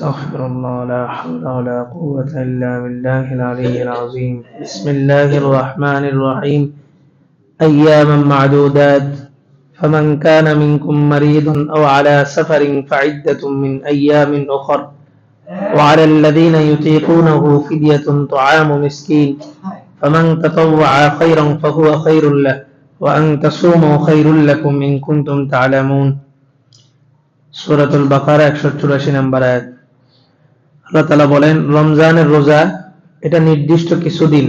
أستغفر الله لا حول ولا قوة إلا بالله العلي العظيم. بسم الله الرحمن الرحيم. أياما معدودات. فمن كان منكم مريضا أو على سفر فعدة من أيام أخر. وعلى الذين يطيقونه فدية طعام مسكين. فمن تطوع خيرا فهو خير له. وأن تصوموا خير لكم إن كنتم تعلمون. سورة البقرة 184 نمبر আয়াত আল্লাহ তালা বলেন, রমজানের রোজা এটা নির্দিষ্ট কিছুদিন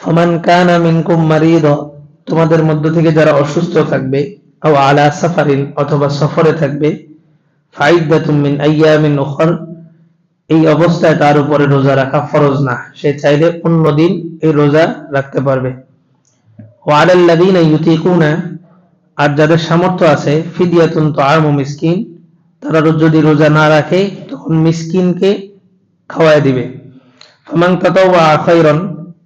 ফমান কানা মিনকুম মারিদ, তোমাদের মধ্য থেকে যারা অসুস্থ থাকবে ও আলা সাফারিন অথবা সফরে থাকবে, ফাইদাতুম মিন আইয়ামিন উখর, এই অবস্থায় তার উপরে রোজা রাখা ফরজ না। সে চাইলে অন্য দিন এই রোজা রাখতে পারবে। ও আলাল্লাযীনা ইউতিকুনা, আর যাদের সামর্থ্য আছে, ফিদিয়াতুন তো আমু মিসকিন, তারা যদি রোজা না রাখে মিসকিনকে খাওয়ায় দিবে। ফামান তাতাওয়া খায়রান,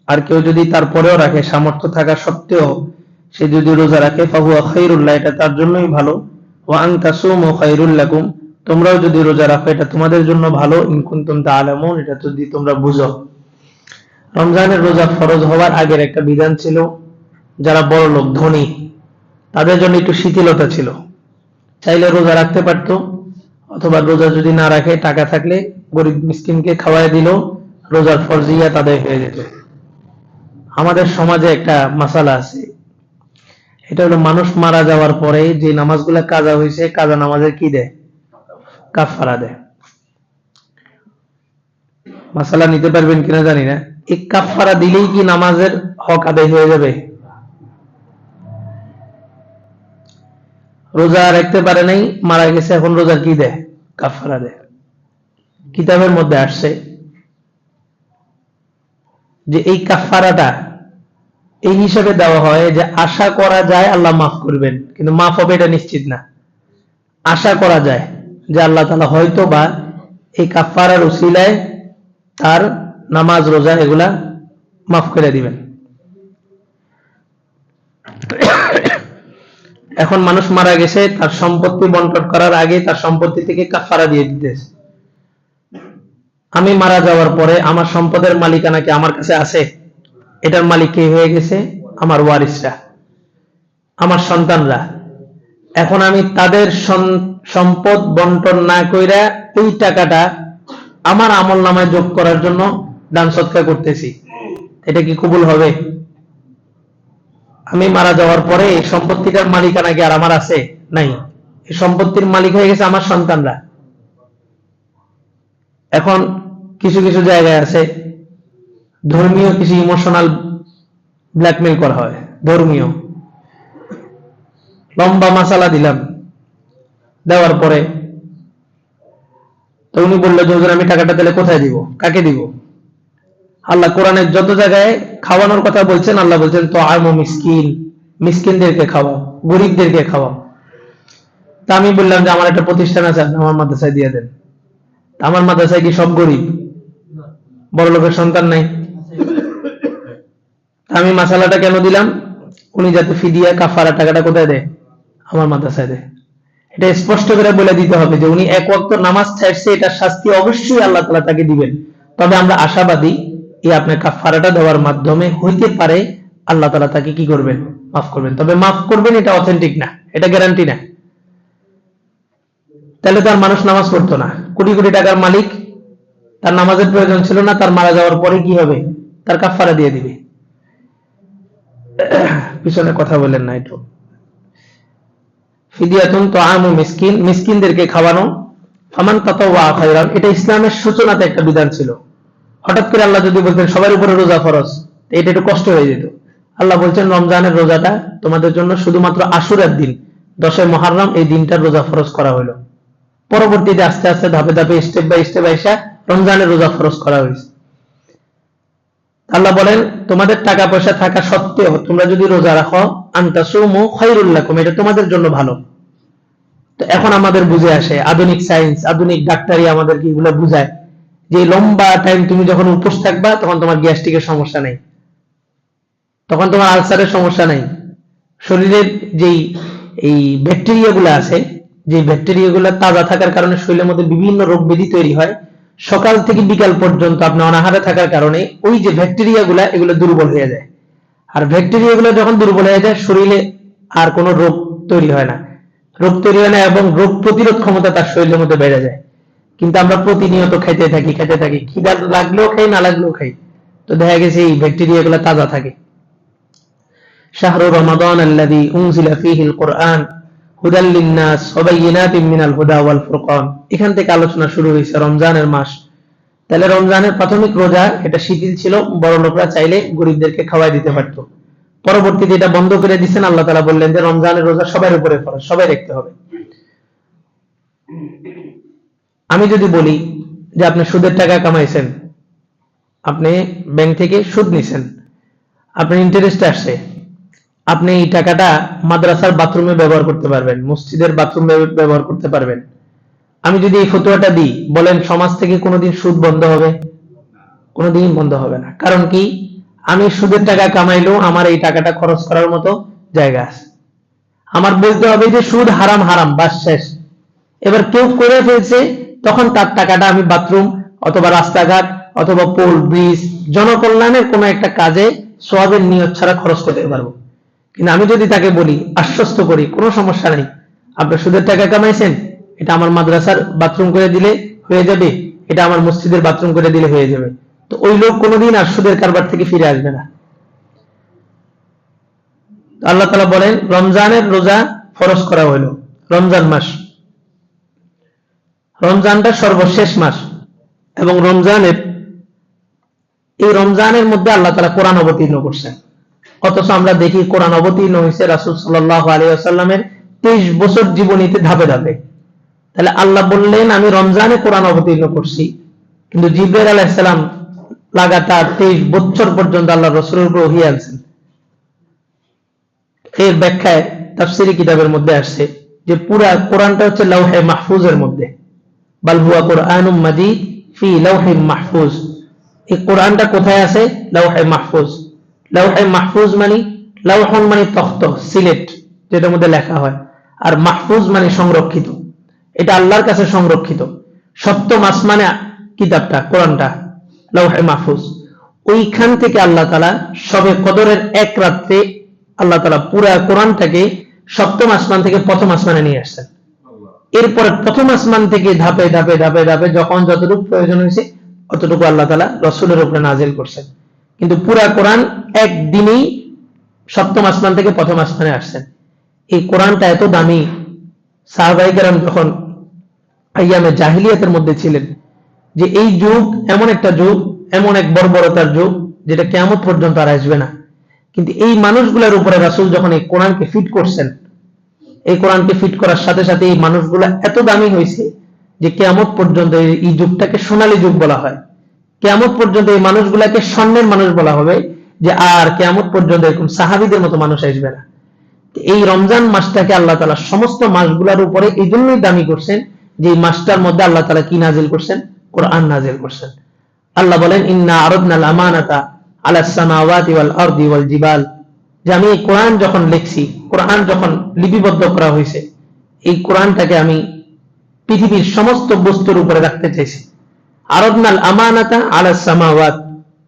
আর কেউ যদি তারপরেও রাখে, সামর্থ্য থাকা সত্ত্বেও সে যদি রোজা রাখে, ফাহুয়া খায়রুল্লাহ, এটা তার জন্যই ভালো। ওয়া তাসুমু খায়রুল লাকুম, তোমরাও যদি রোজা রাখো, এটা তোমাদের জন্য ভালো। ইন কুনতুম তাআলামুন, এটা যদি তোমরা বুঝো। রমজানের রোজা ফরজ হওয়ার আগের একটা বিধান ছিল, যারা বড় লোক, ধনী, তাদের জন্য একটু শিথিলতা ছিল। চাইলে রোজা রাখতে পারতো অথবা রোজা যদি না রাখে, টাকা থাকলে গরিব মিসকিনকে খাওয়াই দিল রোজার ফরজিয়া তাদের হয়ে যেত। আমাদের সমাজে একটা মাসালা আছে। এটা হলো মানুষ মারা যাওয়ার পরে যে নামাজগুলা কাজা হয়েছে, কাজা নামাজের কি দেয়? কাফারা দেয়। মাসালা নিতে পারবেন কিনা জানি না। এই কাফারা দিলেই কি নামাজের হক আদায় হয়ে যাবে? রোজা রাখতে পারে নাই, মারা গেছে, এখন রোজা কি দেয়? কাফারা দেয়। কিতাবের মধ্যে আসছে যে এই কাফারাটা, এই হিসাবে দেওয়া হয় যে আশা করা যায় আল্লাহ মাফ করবেন, কিন্তু মাফ হবে এটা নিশ্চিত না। আশা করা যায় যে আল্লাহ তালা হয়তো বা এই কাফারার উসিলায় তার নামাজ, রোজা এগুলা মাফ করে দিবেন। এখন মানুষ মারা গেছে, তার সম্পত্তি বন্টন করার আগে তার সম্পত্তি থেকে কাফারা দিয়ে দিতেছে। আমি মারা যাওয়ার পরে আমার সম্পদের মালিকানা কি আমার কাছে আছে? এটার মালিক কে হয়ে গেছে? আমার ওয়ারিসরা, আমার সন্তানরা। এখন আমি তাদের সম্পদ বন্টন না কইরা ওই টাকাটা আমার আমল নামায় যোগ করার জন্য দান সৎকার করতেছি। এটা কি কবুল হবে? আমি মারা যাওয়ার পরে এই সম্পত্তিটার মালিকানা কি আর আমার আছে? নাই। এই সম্পত্তির মালিক হয়ে গেছে আমার সন্তানরা। এখন কিছু কিছু জায়গায় আছে, ধর্মীয় কিছু ইমোশনাল ব্ল্যাকমেল করা হয়, ধর্মীয়। লম্বা মাসালা দিলাম। দেওয়ার পরে তো উনি বলল যে আমি টাকাটা তাহলে কোথায় দিব? কাকে দিব? আল্লাহ কোরআনের যত জায়গায় খাওয়ানোর কথা বলছেন, আল্লাহ বলছেন তো আমো মিসকিন, মিসকিনদেরকে খাওয়াও, গরিবদেরকে খাওয়াও। তা আমি বললাম যে, আমার একটা প্রতিষ্ঠান আছে আমার মাদ্রাসায় দিয়ে দেন। আমার মাদ্রাসায় কি সব গরিব? বড় লোকের সন্তান নাই? আমি মাসালাটা কেন দিলাম? উনি যাতে ফিদিয়া কাফারা টাকাটা কোথায় দেয়? আমার মাদ্রাসায় দেয়। এটা স্পষ্ট করে বলে দিতে হবে যে, উনি এক ওয়াক্ত নামাজ ছাড়ছে এটা শাস্তি অবশ্যই আল্লাহ তালা তাকে দিবেন। তবে আমরা আশাবাদী এই আপনার কাফারাটা দেওয়ার মাধ্যমে হইতে পারে, আল্লাহ তালা তাকে কি করবেন? মাফ করবেন। তবে মাফ করবেন, এটা অথেন্টিক না। এটা গ্যারান্টি না। তাহলে তার মানুষ নামাজ পড়তো না। কোটি কোটি টাকার মালিক, তার নামাজের প্রয়োজন ছিল না, তার মারা যাওয়ার পরে কি হবে? তার কাফারা দিয়ে দিবে। পিছনে কথা বলেন না একটু। ফিদিয়াতুন তো আম মিসকিন, মিসকিনদেরকে খাওয়ানো। ফামান তাতাওয়া এটা ইসলামের সূচনাতে একটা বিধান ছিল। হঠাৎ করে আল্লাহ যদি বলতেন, সবার উপরে রোজা ফরজ এটা একটু কষ্ট হয়ে যেত। আল্লাহ বলছেন, রমজানের রোজাটা তোমাদের জন্য শুধুমাত্র আশুরার দিন, দশই মহারম এই দিনটার রোজা ফরজ করা হলো। পরবর্তীতে আস্তে আস্তে ধাপে ধাপে স্টেপ বাই স্টেপ আইসা রমজানের রোজা ফরজ করা হয়েছে। আল্লাহ বলেন, তোমাদের টাকা পয়সা থাকা সত্ত্বেও তোমরা যদি রোজা রাখো আন্তাসুমু খায়রুল্লাকুম এটা তোমাদের জন্য ভালো। তো এখন আমাদের বুঝে আসে, আধুনিক সায়েন্স আধুনিক ডাক্তারি আমাদের কি এগুলো বুঝায়। যে লম্বা টাইম তুমি যখন উপোস থাকবা, তখন তোমার গ্যাস্ট্রিকের সমস্যা নেই। তখন তোমার আলসারের সমস্যা নেই। শরীরের যেই, এই ব্যাকটেরিয়া গুলো আছে যে ব্যাকটেরিয়াগুলো তাজা থাকার কারণে শরীরের মধ্যে বিভিন্ন রোগ ব্যাধি তৈরি হয়, সকাল থেকে বিকাল পর্যন্ত আপনি অনাহারে থাকার কারণে ওই যে ব্যাকটেরিয়াগুলা এগুলো দুর্বল হয়ে যায়। আর ব্যাকটেরিয়াগুলো যখন দুর্বল হয়ে যায়, শরীরে আর কোনো রোগ তৈরি হয় না। রোগ তৈরি হয় না এবং রোগ প্রতিরোধ ক্ষমতা তার শরীরের মধ্যে বেড়ে যায়। কিন্তু আমরা প্রতিনিয়ত খাইতে থাকি খাইতে থাকি। খিদা লাগলেও খাই, না লাগলেও খাই। তো দেখা গেছে এই ব্যাকটেরিয়া গুলো তাজা থাকে। শাহরু রমাদান আল্লাযী উনজিলা ফীহিল কুরআন হুদাল লিন-নাস মিনাল হুদা ওয়াল ফুরকান। এখান থেকে আলোচনা শুরু হয়েছে রমজানের মাস। তাহলে রমজানের প্রাথমিক রোজা এটা শিথিল ছিল, বড় লোকরা চাইলে গরিবদেরকে খাওয়াই দিতে পারত। পরবর্তীতে এটা বন্ধ করে দিচ্ছেন আল্লাহ তাআলা বললেন যে রমজানের রোজা সবার উপরে ফরজ, সবাই রাখতে হবে। আমি যদি বলি যে আপনি সুদের টাকা কামাইছেন, আপনি ব্যাংক থেকে সুদ নিছেন, আপনার ইন্টারেস্ট আসছে, আপনি এই টাকাটা মাদ্রাসার বাথরুমে ব্যবহার করতে পারবেন, মসজিদের বাথরুমে ব্যবহার করতে পারবেন। আমি যদি এই ফতুয়াটা দিই, বলেন সমাজ থেকে কোনোদিন সুদ বন্ধ হবে? কোনোদিন বন্ধ হবে না। কারণ কি? আমি সুদের টাকা কামাইলেও আমার এই টাকাটা খরচ করার মতো জায়গা আছে। আমার বলতে হবে যে সুদ হারাম হারাম, বাস শেষ। এবার কেউ করে ফেলছে তখন তার টাকাটা আমি বাথরুম অথবা রাস্তাঘাট অথবা পোল ব্রিজ জনকল্যাণের কোনো একটা কাজে সোয়াবের নিয়ত ছাড়া খরচ করতে পারব। কিন্তু আমি যদি তাকে বলি, আশ্বস্ত করি, কোনো সমস্যা নেই। আপনি সুদের টাকা কামাইছেন, এটা আমার মাদ্রাসার বাথরুম করে দিলে হয়ে যাবে, এটা আমার মসজিদের বাথরুম করে দিলে হয়ে যাবে। তো ওই লোক কোনোদিন আর সুদের কারবার থেকে ফিরে আসবে না। আল্লাহ তালা বলেন, রমজানের রোজা ফরজ করা হইল, রমজান মাস। রমজানটা সর্বশেষ মাস। এবং রমজানের, এই রমজানের মধ্যে আল্লাহ তালা কোরআন অবতীর্ণ করছেন। অথচ আমরা দেখি কোরআন অবতীর্ণ হয়েছে রাসুল সাল্লাহ আলিয়াল্লামের তেইশ বছর জীবনীতে ধাপে ধাপে। তাহলে আল্লাহ বললেন, আমি রমজানে কোরআন অবতীর্ণ করছি। কিন্তু জিব্রাইল আলাইসালাম লাগাতার তেইশ বছর পর্যন্ত আল্লাহ রসুলের উপর ওহিয়ে আনছেন। এর ব্যাখ্যায় তাফসিরি কিতাবের মধ্যে আসছে যে পুরা কোরআনটা হচ্ছে লাউহে মাহফুজের মধ্যে। বালহুয়া কোরআনুম মাজিদ ফি লাউহে মাহফুজ। এই কোরআনটা কোথায় আছে? লাউহে মাহফুজ। লাউহে মাহফুজ মানে লাউহন মানে তখ্ত, সিলেট, যেটার মধ্যে লেখা হয়। আর মাহফুজ মানে সংরক্ষিত। এটা আল্লাহর কাছে সংরক্ষিত। সপ্তম আসমানে কিতাবটা, কোরআনটা লাউহে মাহফুজ। ওইখান থেকে আল্লাহ তালা সবে কদরের এক রাত্রে আল্লাহ তালা পুরা কোরআনটাকে সপ্তম আসমান থেকে প্রথম আসমানে নিয়ে আসছেন। এরপরে প্রথম আসমান থেকে ধাপে ধাপে ধাপে ধাপে যখন যতটুকু প্রয়োজন হয়েছে, অতটুকু আল্লাহ তালা রসুলের উপরে নাজিল করছেন। কিন্তু পুরা কোরআন একদিনেই সপ্তম আসমান থেকে প্রথম আসমানে আসছেন। এই কোরআনটা এত দামি। সাহবাইকার যখন আইয়ামে জাহিলিয়াতের মধ্যে ছিলেন, যে এই যুগ এমন একটা যুগ, এমন এক বর্বরতার যুগ, যেটা কেমন পর্যন্ত আর আসবে না। কিন্তু এই মানুষগুলোর উপরে রাসুল যখন এই কোরআনকে ফিট করছেন এই কোরআনকে ফিট করার সাথে সাথে এই মানুষগুলো এত দামি হয়েছে যে কেমত পর্যন্ত এই যুগটাকে সোনালী যুগ বলা হয়। কেমত পর্যন্ত এই মানুষগুলাকে স্বর্ণের মানুষ বলা হবে যে আর কেমত পর্যন্ত এরকম সাহাবিদের মতো মানুষ আসবে না। এই রমজান মাসটাকে আল্লাহ তালা সমস্ত মাসগুলার উপরে এই জন্যই দামি করছেন যে মাসটার মধ্যে আল্লাহ তালা কি নাজিল করছেন? কোরআন নাজিল করছেন। আল্লাহ বলেন, ইন্না আরদনাল আমানাতা আলা সামাওয়াতি আরদি ওয়াল জিবাল। যে আমি এই কোরআন যখন লিখছি, কোরআন যখন লিপিবদ্ধ করা হয়েছে, এই কোরআনটাকে আমি পৃথিবীর সমস্ত বস্তুর উপরে রাখতে চাইছি। আরদনাল আমানাতা আলা সামাওয়াত।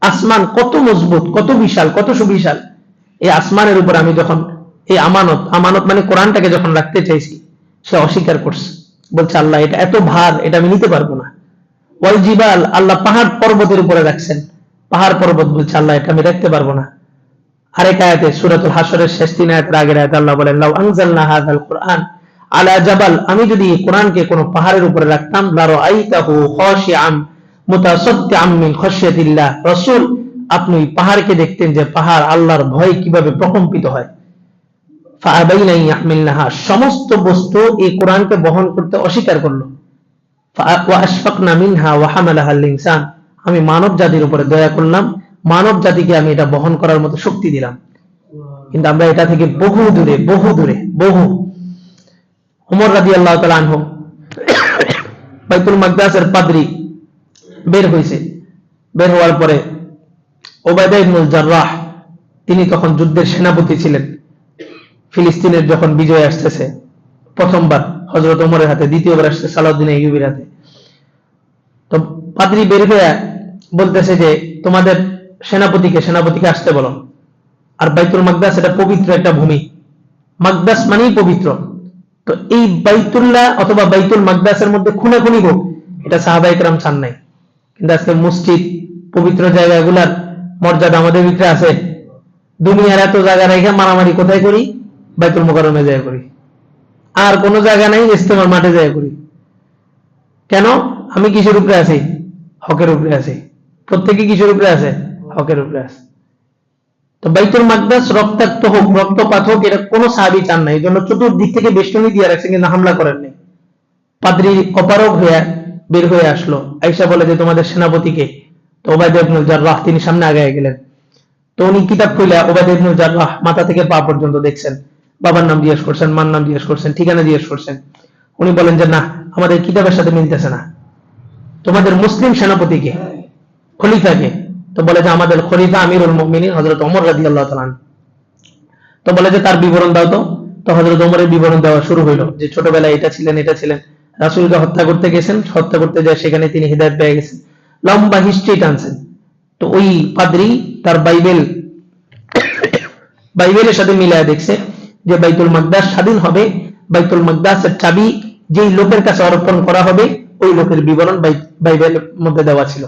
আসমান কত মজবুত, কত বিশাল, কত সুবিশাল। এই আসমানের উপর আমি যখন এই আমানত আমানত মানে কোরআনটাকে যখন রাখতে চাইছি, সে অস্বীকার করছে। বলছে, আল্লাহ, এটা এত ভার, এটা আমি নিতে পারব না। ওয়াল জিবাল, আল্লাহ পাহাড় পর্বতের উপরে রাখছেন। পাহাড় পর্বত বলছে, আল্লাহ, এটা আমি রাখতে পারব না। আরেক আয়াতে সূরাতুল হাসরের শেষ তিন আয়াতের আগের আয়াতে আল্লাহ বলেন, লাউ আনজালনা হাযাল কুরআন আলা জাবাল আমি যদি কোরআনকে কোনো পাহাড়ের উপরে রাখতাম লারো আইতাহু খাশিআন মুতাসাদ্দিআম মিন খাশিয়াতিল্লাহ রাসূল, আপনি পাহাড়কে দেখতেন যে পাহাড় আল্লাহর ভয় কীভাবে প্রকম্পিত হয় ফাআবাইনা ইয়াহমিলনাহা সমস্ত বস্তু এই কোরআনকে বহন করতে অস্বীকার করল ওয়া আশফাকনা মিনহা ওয়া হামালাহা ইনসান আমি মানব জাতির উপরে দয়া করলাম মানব জাতিকে আমি এটা বহন করার মতো শক্তি দিলাম। কিন্তু আমরা এটা থেকে বহু দূরে বহু দূরে, বহু। উমর রাজি আল্লাহ আনহু বাইতুল মাকদাসের পাদ্রি বের হয়েছে বের হওয়ার পরে ওবায়দা ইবনুল জার্রাহ, তিনি তখন যুদ্ধের সেনাপতি ছিলেন। ফিলিস্তিনের যখন বিজয় আসতেছে, প্রথমবার হজরত ওমরের হাতে, দ্বিতীয়বার আসছে সালাউদ্দিন আইয়ুবের হাতে। তো পাদ্রি বের হয়ে বলতেছে যে, তোমাদের সেনাপতিকে সেনাপতিকে আসতে বলো। আর বাইতুল মাকদাস এটা পবিত্র একটা ভূমি। মাকদাস মানেই পবিত্র। তো এই বাইতুল্লাহ অথবা বাইতুল মাকদাসের মধ্যে খুনাখুনি হোক, এটা সাহাবাইকরাম চান নাই। কিন্তু আজকে মসজিদ, পবিত্র জায়গাগুলার মর্যাদা আমাদের ভিতরে আছে। দুনিয়ার এত জায়গা রেখে মারামারি কোথায় করি? বাইতুল মোকারমে যায় করি। আর কোনো জায়গা নাই, ইস্তেমার মাঠে যায় করি। কেন? আমি কিসের উপরে আছি? হকের উপরে আছি। প্রত্যেকে কিসের উপরে আছে? হকের উপরে আছে। তো বাইতুল মাকদাস রক্তাক্ত হোক, রক্তপাত হোক এটা কোনো সাহাবি চান না। এই জন্য চতুর্দিক থেকে বেষ্টনী দিয়ে রাখছে, কিন্তু হামলা করেন নাই। পাদ্রি অপারগ হয়ে বের হয়ে আসলো। আইসা বলে যে, তোমাদের সেনাপতিকে তো ওবায়দ ইবনুল জাররাহ তিনি সামনে আগায় গেলেন। তো উনি কিতাব খুলে ওবায়দ ইবনুল জাররাহ মাথা থেকে পা পর্যন্ত দেখছেন। বাবার নাম জিজ্ঞেস করছেন, মার নাম জিজ্ঞেস করছেন, ঠিকানা জিজ্ঞেস করছেন। উনি বলেন যে, না, আমাদের কিতাবের সাথে মিলতেছে না। তোমাদের মুসলিম সেনাপতিকে, খলিফাকে তো বলে যে আমাদের খলিফা আমিরুল মুমিনিন হযরত ওমর রাদিয়াল্লাহু তাআলা আনহু। তো বলে যে তার বিবরণ দাও তো। তো হযরত ওমরের বিবরণ দেওয়া শুরু হইল যে ছোটবেলায় এটা ছিলেন এটা ছিলেন। রাসূলকে হত্যা করতে গেছেন, হত্যা করতে যায় সেখানে তিনি হিদায়াত পেয়ে গেছেন। লম্বা হিস্ট্রি টানছেন। তো ওই পাদ্রি তার বাইবেল, বাইবেলের সাথে মিলায় দেখছে যে বাইতুল মাকদাস স্বাধীন হবে। বাইতুল মাকদাসের চাবি যেই লোকের কাছে অর্পণ করা হবে, ওই লোকের বিবরণ বাই- বাইবেলের মধ্যে দেওয়া ছিল।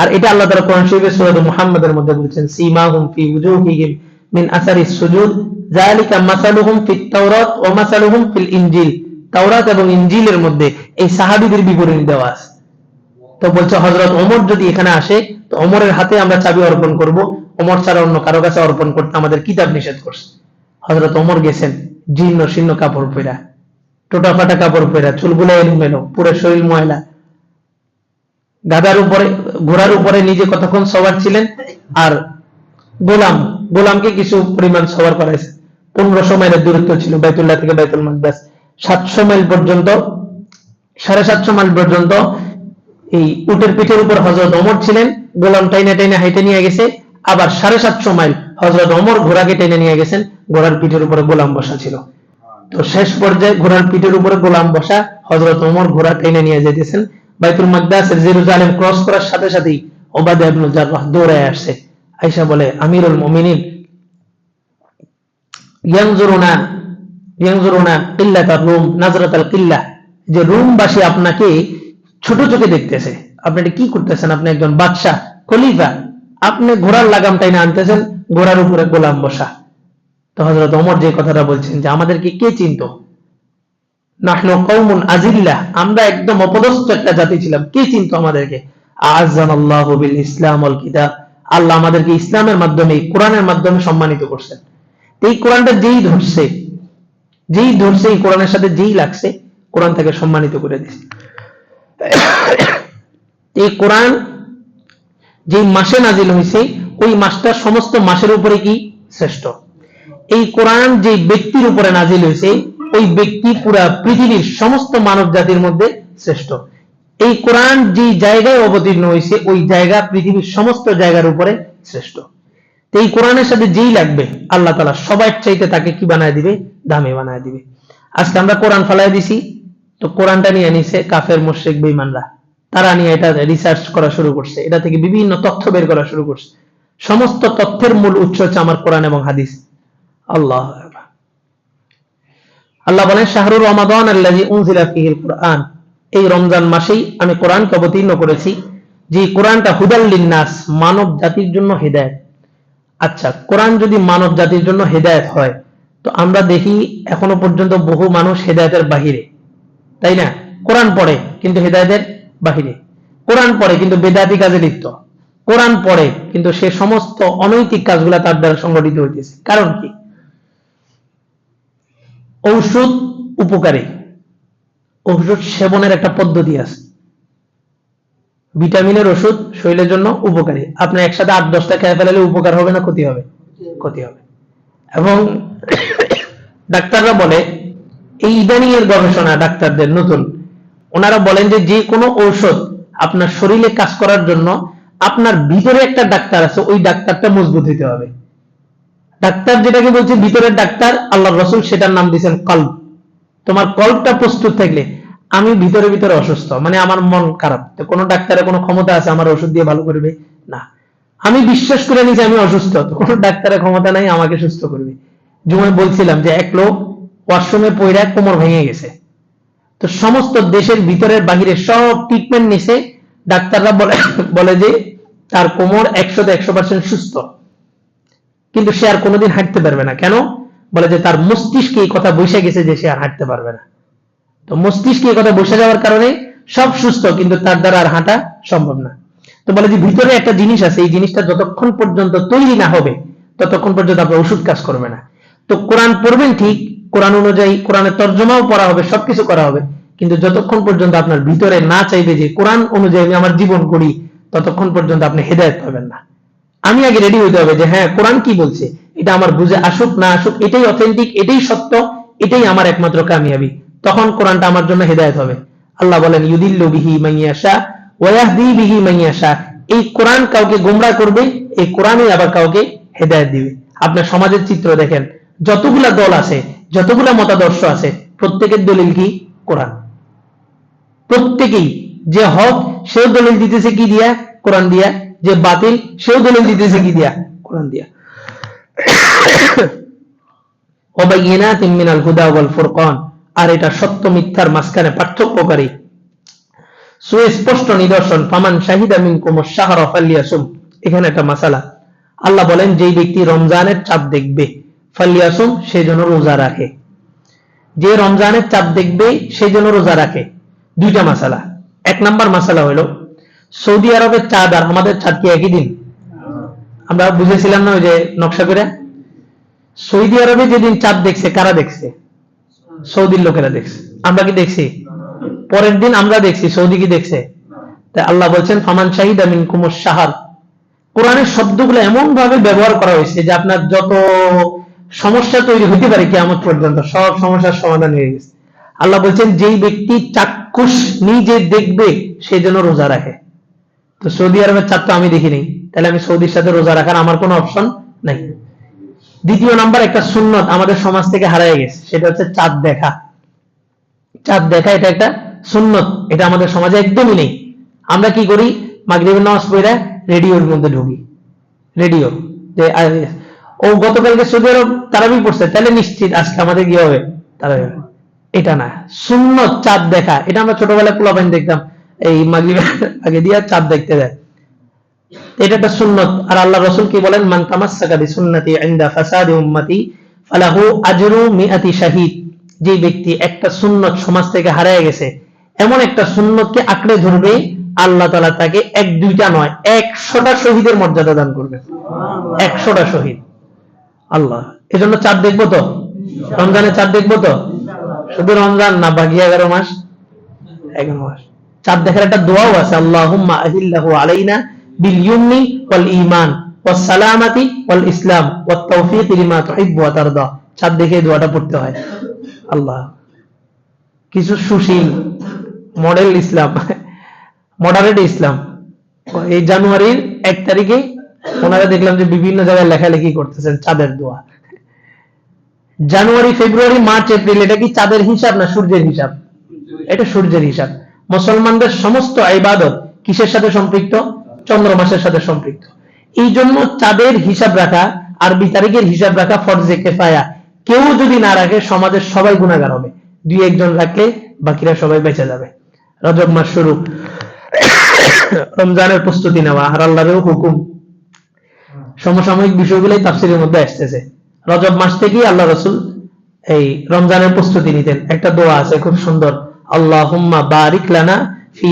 আর এটা আল্লাহ তাআলা কোরআন শরীফের সূরা মুহাম্মাদের মধ্যে বলছেন, সীমাহুম ফি উজুহিহিম মিন আসারিস সুজুদ, যালিকা মাসালুহুম ফিত তাওরাত ওয়া মাসালুহুম ফিল ইনজিল। তাওরাত এবং ইনজিলের মধ্যে এই সাহাবীদের বিবরণী দেওয়া আছে। তো বলছে হজরত ওমর যদি এখানে আসে, তো ওমরের হাতে আমরা চাবি অর্পণ করব। ওমর ছাড়া অন্য কারও কাছে অর্পণ করতে আমাদের কিতাব নিষেধ করছে? হজরত ওমর গেছেন, জীর্ণ শীর্ণ কাপড় পরা টোটা ফাটা কাপড় পরা চুলগুলো এলোমেলো, পুরো শরীর ময়লা গাদার উপরে, ঘোড়ার উপরে নিজে কতক্ষণ সবার ছিলেন? আর গোলাম, গোলামকে কিছু পরিমাণ সবার করাইছে। পনেরোশো মাইলের দূরত্ব ছিল বাইতুল্লাহ থেকে বাইতুল মাকদাস। সাতশো মাইল পর্যন্ত, সাড়ে সাতশো মাইল পর্যন্ত এই উটের পিঠের উপর হজরত অমর ছিলেন। গোলাম টাইনা টাইনা হাইটে নিয়ে গেছে। আবার সাড়ে সাতশো মাইল হজরত অমর ঘোড়াকে টেনে নিয়ে গেছেন। ঘোড়ার পিঠের উপরে গোলাম বসা ছিল। তো শেষ পর্যায়ে ঘোড়ার পিঠের উপরে গোলাম বসা হজরত ওমর ঘোড়া টেনে নিয়ে যেতেছেন। বাইতুল মাকদাসের জেরুজালেম ক্রস করার সাথে সাথেই ওবাদা ইবনে জাররাহ দৌড়ায় আসছে। আয়েশা বলে, আমিরুল মুমিনিন, ইয়ানজুরুনা ইয়ানজুরুনা রুম কিল্লা। যে রুমবাসী আপনাকে ছোট চোখে দেখতেছে, আপনি এটা কি করতেছেন? আপনি একজন বাদশাহ, খলিফা। আপনি ঘোড়ার লাগাম টাইনা আনতেছেন, ঘোড়ার উপরে গোলাম বসা। তো হজরত যে কথাটা বলছেন যে, আমাদেরকে কে চিনতো? আমরা একদম অপদস্থ একটা জাতি ছিলাম। কে চিনতো আমাদেরকে? আযানাল্লাহু বিল ইসলাম ওয়াল কিতাব। আল্লাহ আমাদেরকে ইসলামের মাধ্যমে, কোরআনের মাধ্যমে সম্মানিত করছেন। এই কোরআনটা যেই ধরছে যেই ধরছে, এই কোরআনের সাথে যেই লাগছে, কোরআন তাকে সম্মানিত করে দিচ্ছে এই কোরআন যেই মাসে নাজিল হয়েছে ওই মাসটা সমস্ত মাসের উপরে কি? শ্রেষ্ঠ। এই কোরআন যে ব্যক্তির উপরে নাজিল হয়েছে ওই ব্যক্তি পুরা পৃথিবীর সমস্ত মানব জাতির মধ্যে শ্রেষ্ঠ। এই কোরআন যে জায়গায় অবতীর্ণ হয়েছে ওই জায়গা পৃথিবীর সমস্ত জায়গার উপরে শ্রেষ্ঠ। এই কোরআনের সাথে যেই লাগবে, আল্লাহ তালা সবার চাইতে তাকে কি বানায় দিবে? দামে বানায় দিবে। আজকে আমরা কোরআন ফেলাই দিছি, তো কোরআনটা নিয়ে নিছে কাফের, মুশরিক, বেঈমানরা। তারা নিয়ে এটা রিসার্চ করা শুরু করছে। এটা থেকে বিভিন্ন তথ্য বের করা শুরু করছে। সমস্ত তথ্যের মূল উৎস হচ্ছে আমার কোরআন এবং হাদিস। আল্লাহ। আল্লাহ বলেন শাহরুর রমাদান আল্লাযী উনজিলা ফীহিল কুরআন। এই রমজান মাসেই আমি কোরআনকে অবতীর্ণ করেছি, যে কোরআনটা হুদাল লিন্নাস, মানব জাতির জন্য হেদায়েত। আচ্ছা কোরআন যদি মানব জাতির জন্য হেদায়েত হয়, তো আমরা দেখি এখনও পর্যন্ত বহু মানুষ হেদায়তের বাহিরে। তাই না? কোরআন পড়ে, কিন্তু হেদায়েতের বাহিরে। কোরআন পড়ে, কিন্তু বেদাতি কাজে লিপ্ত। কোরআন পড়ে, কিন্তু সে সমস্ত অনৈতিক কাজগুলা তার দ্বারা সংগঠিত হইতেছে। কারণ কি? ঔষধ উপকারী। ঔষধ সেবনের একটা পদ্ধতি আছে। ভিটামিনের ওষুধ শরীরের জন্য উপকারী। আপনি একসাথে আট দশটা খেয়ে ফেলালে উপকার হবে না, ক্ষতি হবে? ক্ষতি হবে। এবং ডাক্তাররা বলে, এই ইদানিং এর গবেষণা ডাক্তারদের নতুন। ওনারা বলেন যে যে কোনো ঔষধ আপনার শরীরে কাজ করার জন্য আপনার ভিতরে একটা ডাক্তার আছে, ওই ডাক্তারটা মজবুত হতে হবে। ডাক্তার যেটাকে বলছে, ভিতরের ডাক্তার আল্লাহ রসুল, সেটার নাম দিয়েছেন কল্ব তোমার কল্পটা প্রস্তুত থাকলে আমি ভিতরে ভিতরে অসুস্থ মানে আমার মন খারাপ। তো কোনো ডাক্তারের কোনো ক্ষমতা আছে আমার ওষুধ দিয়ে ভালো করবে? না। আমি বিশ্বাস করে নিয়েছি আমি অসুস্থ, তো কোনো ডাক্তারের ক্ষমতা নাই, আমাকে সুস্থ করবে। জুমায় বলছিলাম যে এক লোক ওয়াশরুমে পইরা কোমর ভেঙে গেছে। তো সমস্ত দেশের ভিতরের বাহিরে সব ট্রিটমেন্ট নিছে। ডাক্তাররা বলে বলে যে তার কোমর একশো একশো পার্সেন্ট সুস্থ। কিন্তু সে আর কোনোদিন হাঁটতে পারবে না। কেন? বলে যে তার মস্তিষ্কে এই কথা বসে গেছে যে সে আর হাঁটতে পারবে না। তো মস্তিষ্কে এই কথা বসে যাওয়ার কারণে সব সুস্থ, কিন্তু তার দ্বারা আর হাঁটা সম্ভব না। তো বলে যে ভিতরে একটা জিনিস আছে, এই জিনিসটা যতক্ষণ পর্যন্ত তৈরি না হবে, ততক্ষণ পর্যন্ত আপনার ওষুধ কাজ করবে না। তো কোরআন পড়বেন ঠিক, কোরআন অনুযায়ী কোরআনের তর্জমাও পড়া হবে, সবকিছু করা হবে, কিন্তু যতক্ষণ পর্যন্ত আপনার ভিতরে না চাইবে যে কোরআন অনুযায়ী আমি আমার জীবন করি ততক্ষণ পর্যন্ত আপনি হেদায়ত পাবেন না। আমি আগে রেডি হইতে হবে যে হ্যাঁ কোরআন কি বলছে? এটা আমার বুঝে আসুক, না আসুক, এটাই অথেন্টিক এটাই সত্য, এটাই আমার একমাত্র কামিয়াবি। তখন কোরআনটা আমার জন্য হেদায়ত হবে। আল্লাহ বলেন, ইউদিল্লু বিহি মাইয়াশা ওয়াহদি বিহি মাইয়াশা এই কোরআন কাউকে গোমরা করবে, এই কোরআনই আবার কাউকে হেদায়ত দিবে। আপনার সমাজের চিত্র দেখেন, যতগুলা দল আছে, যতগুলা মতাদর্শ আছে, প্রত্যেকের দলিল কি? কোরআন। প্রত্যেকেই, যে হক, সেও দলিল দিতেছে কি দিয়া? কোরআন দিয়া। যে বাতিল, সেও দলিল দিতেছে কি দিয়া? কোরআন দিয়া। ওবাইয়িনাতিন মিনাল হুদা ওয়াল ফুরকান। আর এটা সত্য মিথ্যার মাঝখানে পার্থক্যকারী। সুস্পষ্ট নিদর্শন, ফামান শাহরা ফালিয়াসুম। এখানে একটা মাসালা। আল্লাহ বলেন, যেই ব্যক্তি রমজানের চাঁদ দেখবে, ফালিয়াসুম, সে যেন রোজা রাখে। যে রমজানের চাঁদ দেখবে, সে যেন রোজা রাখে। দুইটা মাসালা। এক নাম্বার মাসালা হলো সৌদি আরবের চাঁদ আর আমাদের চাঁদ কি একই দিন? আমরা বুঝেছিলাম না ওই যে নকশা করে? সৌদি আরবে যেদিন চাঁদ দেখছে, কারা দেখছে? সৌদির লোকেরা দেখছে। আমরা কি দেখছি? পরের দিন আমরা দেখছি, সৌদি কি দেখছে? তাই আল্লাহ বলছেন, ফামান শাহিদ আমিন কুমুর সাহার কোরআনের শব্দগুলো এমন ভাবে ব্যবহার করা হয়েছে যে আপনার যত সমস্যা তৈরি হতে পারে কিয়ামত পর্যন্ত, সব সমস্যার সমাধান হয়ে গেছে। আল্লাহ বলছেন, যেই ব্যক্তি চাক্ষুষ নিজে দেখবে, সে যেন রোজা রাখে। তো সৌদি আরবের চাঁদ তো আমি দেখিনি। তাহলে আমি সৌদির সাথে রোজা রাখার আমার কোনো অপশন নাই। দ্বিতীয় নাম্বার একটা সুন্নত আমাদের সমাজ থেকে হারায় গেছে। সেটা হচ্ছে চাঁদ দেখা। চাঁদ দেখা এটা একটা সুন্নত। এটা আমাদের সমাজে একদমই নেই। আমরা কি করি? মাগরিবের নামাজ পড়ে রেডিওর মধ্যে ঢুকি। রেডিও। ও গতকালকে সৌদি আরব তারাবি পড়ছে। তাহলে নিশ্চিত আজকে আমাদের কি হবে? তারা এটা না। সুন্নত চাঁদ দেখা। এটা আমরা ছোটবেলায় পোলাপাইন দেখতাম। এই মাগরিবের আগে দিয়ে চাঁদ দেখতে যায়। এটা একটা সুন্নত। আর আল্লাহ রসুল কি বলেন? মান তামাসসাকা বিসুন্নতি ইনদা ফাসাদি উম্মতি ফালাহু আজরু মিআতি শাহিদ। যে ব্যক্তি একটা সুন্নত সমাজ থেকে হারিয়ে গেছে, এমন একটা সুন্নতকে আঁকড়ে ধরবে, আল্লাহ তাআলা তাকে এক, দুইটা নয়, একশোটা শহীদের মর্যাদা দান করবে। একশোটা শহীদ। আল্লাহ, এজন্য চাঁদ দেখব তো? রমজানে চাঁদ দেখব তো? শুধু রমজান না, বাকি এগারো মাস এগারো মাস। চাঁদ দেখার একটা দোয়াও আছে আহিল্লাহু আলাইনা দোয়াটা পড়তে হয়। আল্লাহ, কিছু সুশীল, মডেল ইসলাম ইসলাম। এই জানুয়ারির এক তারিখে ওনারা দেখলাম যে বিভিন্ন জায়গায় লেখালেখি করতেছেন চাঁদের দোয়া। জানুয়ারি, ফেব্রুয়ারি, মার্চ, এপ্রিল, এটা কি চাঁদের হিসাব না সূর্যের হিসাব? এটা সূর্যের হিসাব। মুসলমানদের সমস্ত ইবাদত কিসের সাথে সম্পৃক্ত? চন্দ্র মাসের সাথে সম্পৃক্ত। এই জন্য চাঁদের হিসাব রাখা, আরবি তারিখের হিসাব রাখা ফরজে কেফায়া। কেউ যদি না রাখে, সমাজের সবাই গুণাগার হবে। দুই একজন রাখলে বাকিরা সবাই বেঁচে যাবে। রজব মাস শুরু। রমজানের প্রস্তুতি নেওয়া, আর আল্লাহরেও হুকুম। সমসাময়িক বিষয়গুলোই তাফসিরের মধ্যে আসতেছে। রজব মাস থেকেই আল্লাহ রসুল এই রমজানের প্রস্তুতি নিতেন। একটা দোয়া আছে, খুব সুন্দর। আল্লাহুম্মা বারিক লানা ফি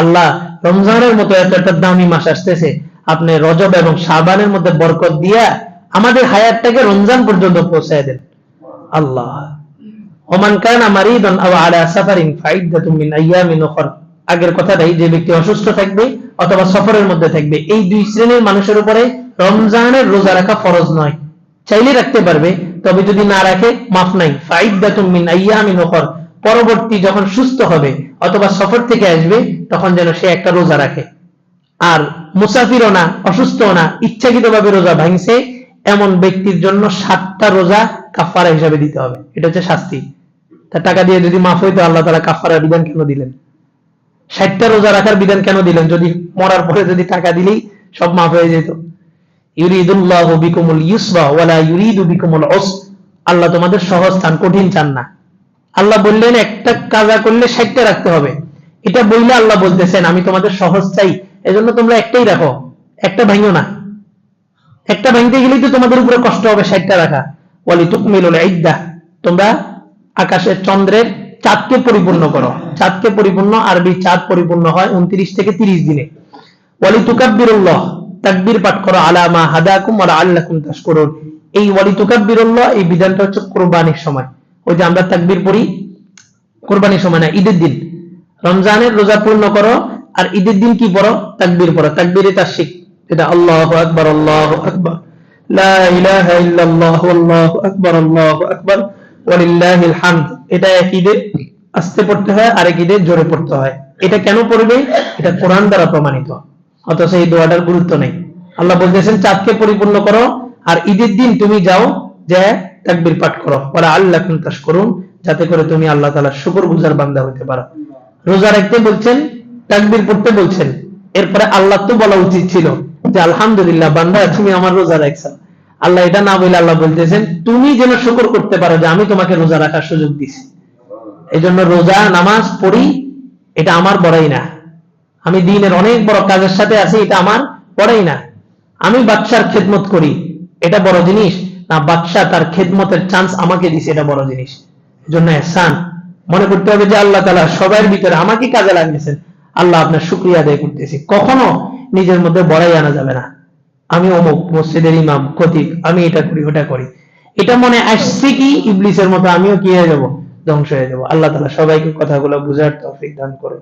আল্লাহ, রমজানের মতো এত একটা দামি মাস আসতেছে। আপনি রজব এবং শাবানের মধ্যে বরকত দিয়া আমাদের হায়াতটাকে রমজান পর্যন্ত পৌঁছায় দেন। আল্লাহ। ওমান কানা মারিদান আও আলা সাফারিন মিন আগের কথাটাই, যে ব্যক্তি অসুস্থ থাকবে অথবা সফরের মধ্যে থাকবে, এই দুই শ্রেণির মানুষের উপরে রমজানের রোজা রাখা ফরজ নয়। চাইলে রাখতে পারবে তবে যদি না রাখে, মাফ নাই। ফাইদাতুম মিন আইয়ামিন উখর। পরবর্তী যখন সুস্থ হবে অথবা সফর থেকে আসবে, তখন যেন সে একটা রোজা রাখে। আর মুসাফিরও না, অসুস্থও না, ইচ্ছাকৃতভাবে রোজা ভাঙছে, এমন ব্যক্তির জন্য সাতটা রোজা কাফারা হিসাবে দিতে হবে। এটা হচ্ছে শাস্তি। তার টাকা দিয়ে যদি মাফ হইতো, আল্লাহ তালা কাফারার বিধান কেন দিলেন? ষাটটা রোজা রাখার বিধান কেন দিলেন? যদি মরার পরে যদি টাকা দিলেই সব মাফ হয়ে যেত। ইউরিদুল্লাহ বিকুমুল ইউসরা ওয়ালা ইউরিদু বিকুমুল উস আল্লাহ তোমাদের সহজ স্থান কঠিন চান না। আল্লাহ বললেন, একটা কাজা করলে ষাটটা রাখতে হবে। এটা বললে আল্লাহ বলতেছেন, আমি তোমাদের সহজ চাই। এজন্য তোমরা একটাই রাখো। একটা ভাঙো না। একটা ভাঙতে গেলেই তো তোমাদের উপরে কষ্ট হবে ষাটটা রাখা। ওয়ালি তুকমিলুল ইদ্দাহ তোমরা আকাশের চন্দ্রের চাঁদকে পরিপূর্ণ করো। চাঁদকে পরিপূর্ণ, আরবি চাঁদ পরিপূর্ণ হয় উনত্রিশ থেকে তিরিশ দিনে। ওয়ালি তুকাব্বিরুল্লাহ তাকবীর পাঠ করো আলামা হাদাকুম ওয়া আল্লাকুম তাশকুরুন। এই ওয়ালি তুকাব্বিরুল্লাহ, এই বিধানটা হচ্ছে কুরবানির সময়। ওই যে আমরা তাকবীর পড়ি, কোরবানির সময় না, ঈদের দিন। রমজানের রোজা পূর্ণ করো আর ঈদের দিন কি পড়ো? তাকবীর পড়ো। তাকবীরে তাশিক এটা আল্লাহু আকবার আল্লাহু আকবার। লা ইলাহা ইল্লাল্লাহ, আল্লাহু আকবার আল্লাহু আকবার। ওয়ালিল্লাহিল হামদ এটা এক আস্তে পড়তে হয় আর এক জোরে পড়তে হয়। এটা কেন পড়বে? এটা কোরআন দ্বারা প্রমাণিত। অথচ এই দোয়াটার গুরুত্ব নেই। আল্লাহ বলতেছেন, চাঁদকে পরিপূর্ণ করো আর ঈদের দিন তুমি যাও যে তাকবীর পাঠ করো। ওরা আল্লাহ কুন্তাস করুন যাতে করে তুমি আল্লাহ তাআলার শুকর গুজার বান্দা হতে পারো। রোজা রাখতে বলছেন, তাকবীর পড়তে বলছেন, এরপরে আল্লাহ তো বলা উচিত ছিল যে, আলহামদুলিল্লাহ, বান্দা, তুমি আমার রোজা রাখছো। আল্লাহ এটা না বলে আল্লাহ বলতেছেন, তুমি যেন শুকর করতে পারো যে, আমি তোমাকে রোজা রাখার সুযোগ দিছি। এই জন্য রোজা, নামাজ পড়ি, এটা আমার বড়াই না। আমি দিনের অনেক বড় কাজের সাথে আছি, এটা আমার বড়াই না। আমি বাচ্চার খেদমত করি, এটা বড় জিনিস। না বাচ্চা তার খেদমতের চান্স আমাকে দিছে, এটা বড় জিনিস। এজন্য এহসান, মনে করতে হবে যে আল্লাহ তালা সবার ভিতরে আমাকে কাজে লাগিয়েছেন। আল্লাহ আপনার শুক্রিয়া আদায় করতেছি। কখনো নিজের মধ্যে বড়াই আনা যাবে না। আমি অমুক মসজিদের ইমাম, খতিব, আমি এটা করি, ওটা করি। এটা মনে আসছে কি? ইবলিসের মতো আমিও কি হয়ে যাব? ধ্বংস হয়ে যাব। আল্লাহ তালা সবাইকে কথাগুলো বুঝার তৌফিক দান করুন।